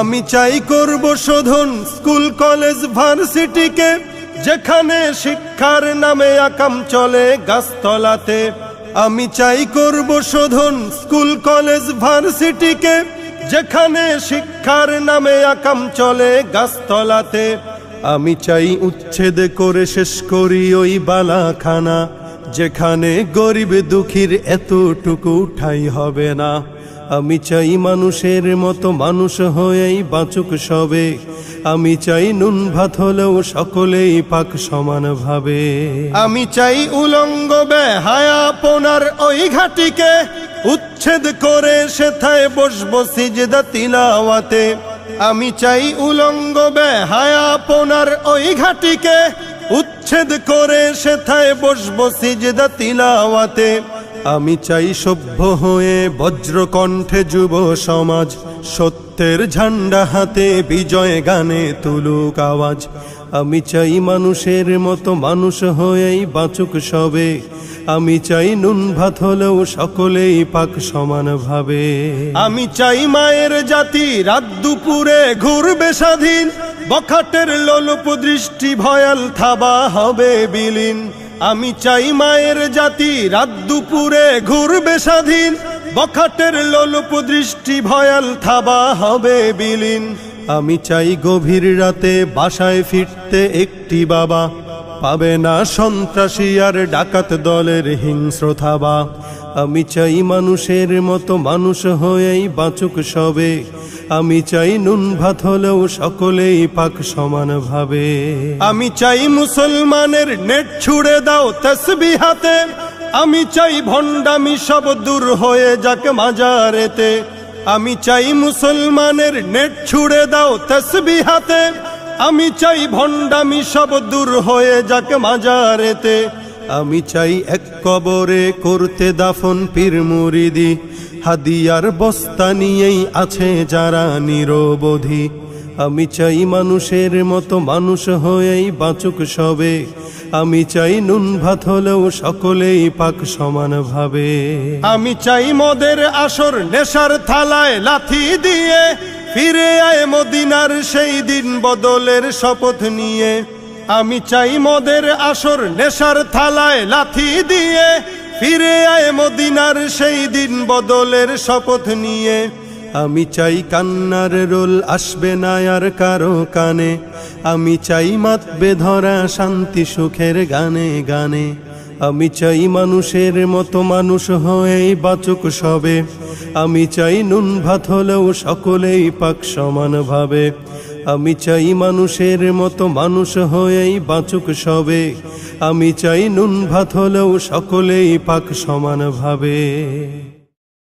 আমি চাই করব শোধন স্কুল, কলেজ, ভার্সিটিকে, যেখানে শিক্ষার নামে আকাম চলে গাছতলাতে। আমি চাই করব শোধন স্কুল, কলেজ, ভার্সিটিকে, যেখানে শিক্ষার নামে আকাম চলে গাছতলাতে। আমি চাই উচ্ছেদ করে শেষ করি ওই বালাখানা। যেখানে গরিব দুঃখীর এতটুকু ঠাই হবে না। আমি চাই মানুষের মতো মানুষ হয়েই বাঁচুক সবে। আমি চাই নুন ভাত হলেও সকলেই পাক সমান ভাবে। আমি চাই উলঙ্গ হায়া পোনার ওই ঘাটিকে উচ্ছেদ করে সেথায় বসবো সিজদা তিলাওয়াতে। আমি চাই উলঙ্গ হায়া পোনার ওই ঘাটিকে উচ্ছেদ করে সেথায় বসবো সিজদা তিলাওয়াতে। আমি চাই সভ্য হয়ে বজ্রকণ্ঠে যুব সমাজ। সত্যের ঝান্ডা হাতে বিজয় গানে তুলুক আওয়াজ। আমি চাই মানুষের মতো মানুষ হয়েই বাঁচুক সবে। আমি চাই নুন ভাত হলেও সকলেই পাক সমান ভাবে। আমি চাই মায়ের জাতি রাত দুপুরে ঘুরবে স্বাধীন। বখাটের লোলপ দৃষ্টি ভয়াল থাবা হবে বিলীন। আমি চাই মায়ের জাতি, রাত দুপুরে ঘুরবে স্বাধীন। বখাটের লোলপ দৃষ্টি, ভয়াল থাবা হবে বিলীন। আমি চাই গভীর রাতে বাসায় ফিরতে একটি বাবা। পাবে না সন্ত্রাসী আর ডাকাত দলের হিংস্র থাবা। আমি চাই মানুষের মতো মানুষ হয়েই বাঁচুক সবে। আমি চাই নুন ভাত হলেও সকলেই পাক সমান ভাবে। আমি চাই মুসলমানের নেট ছুড়ে দাও তসবি হাতে। আমি চাই ভণ্ডামি সব দূর হয়ে যাক মাজারেতে। আমি চাই মুসলমানের নেট ছুড়ে দাও তসবি হাতে। আমি চাই ভণ্ডামি সব দূর হয়ে যাক মাজারেতে। আমি চাই এক কবরে করতে দাফন পীর মুরিদি। হাদিয়ার বস্তা নিয়েই আছে যারা নিরবধি। আমি চাই মানুষের মতো মানুষ হয়েই বাঁচুক সবে। আমি চাই নুন ভাত হলেও সকলেই পাক সমান ভাবে। আমি চাই মদের আসর নেশার থালায় লাথি দিয়ে ফিরে আয় মদিনার সেই দিন বদলের শপথ নিয়ে। আমি চাই মদের আসর নেশার থালায় লাথি দিয়ে। ফিরে আয় মদিনার সেই দিন বদলের শপথ নিয়ে। আমি চাই কান্নার রোল আসবে না আর কারও কানে। আমি চাই মাতবে ধরা শান্তি সুখের গানে গানে। আমি চাই মানুষের মতো মানুষ হয়েই বাচুক সবে। আমি চাই নুন ভাত হলেও সকলেই পাক সমান ভাবে। আমি চাই মানুষের মতো মানুষ হয়েই বাঁচুক সবে। আমি চাই নুন ভাত হলেও সকলেই পাক সমান ভাবে।